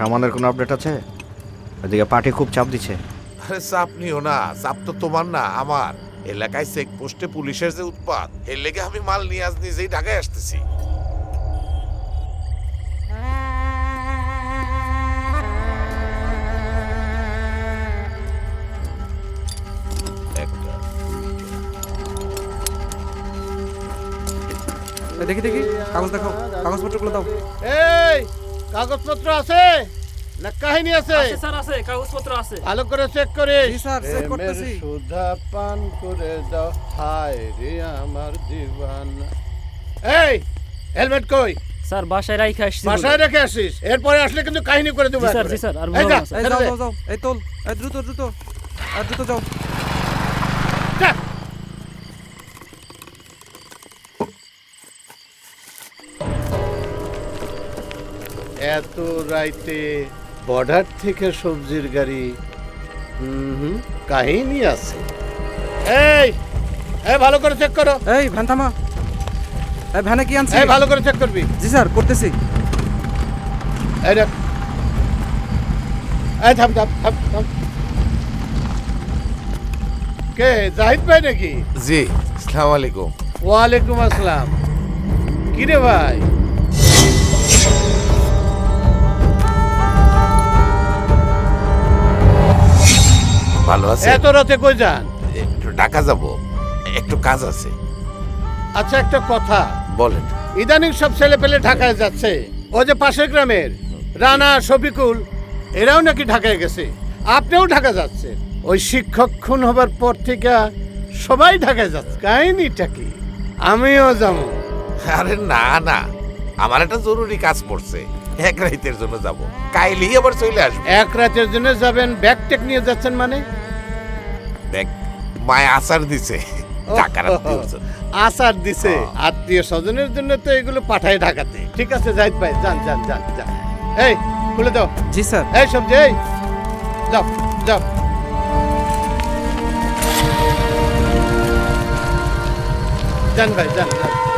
সামানের কোনো আপডেট আছে? ওদিকে পার্টি খুব চাপ দিচ্ছে। আরে চাপ নিও না চাপ তো তোমার না আমার। এলাকায় চেকপোস্টে পুলিশের যে উৎপাত এর লেগে আমি মাল নিয়ে আজ নিজেই ঢাকায় আসতেছি। দেখি দেখি কাগজ দেখাও কাগজপত্রগুলো দাও। এই কাগজপত্র আছে? না কাহিনী আছে? আছে স্যার আছে। কাগজপত্র আছে। ভালো করে চেক করে। স্যার চেক করতেছি। সুধা পান করে দাও হায় রে আমার দিবানা এই হেলমেট কই? স্যার বাসায় রাইখা আসছি। বাসায় রেখে আসিস? এরপরে আসলে কিন্তু কাহিনী করে দেবো স্যার। জি স্যার, আর এই দে। যাও যাও। এই তোল এই দ্রুত দ্রুত। আর দ্রুত যাও। এত রাইতে বর্ডার থেকে সবজির গাড়ি হুম হুম কাহিনী আছে। এই এই ভালো করে চেক করো। এই ভ্যান থামা এই ভ্যানে কি আনছি এই ভালো করে চেক করবি। জি স্যার করতেছি। এই দেখ। এই থাম থাম থাম থাম। কে জাহিদ ভাই নাকি? জি আসসালামু আলাইকুম। ওয়ালাইকুম আসসালাম। কি রে ভাই? ভালো আছে। এত রাতে কই যান? একটু ঢাকা যাব। একটু কাজ আছে। আচ্ছা একটা কথা। বলেন। ইদানিং সব ছেলে পেলে ঢাকায় যাচ্ছে। ও যে পাশের গ্রামের রানা শফিকুল এরাও নাকি ঢাকায় গেছে। আপনিও ঢাকা যাচ্ছে ওই শিক্ষক খুন হবার পর থেকে সবাই ঢাকায় যাচ্ছে। কাহিনীটা কি? আমিও যাব। আরে না না। আমার একটা জরুরি কাজ পড়ছে। এক রাতের জন্য যাব। কাইলেই আবার চলে আসব। এক রাতের জন্য যাবেন ব্যাগ টেক নিয়ে যাচ্ছেন মানে? দেখ মায় আচার দিছে টাকার আসার দিছে আত্মীয় স্বজনের জন্য তো এগুলো পাঠায় ঢাকাতে। ঠিক আছে জাহিদ ভাই যান যান যান যান। এই খুলে দাও। জি স্যার। এই সবজি এই। যাও যাও। যান ভাই যান যান।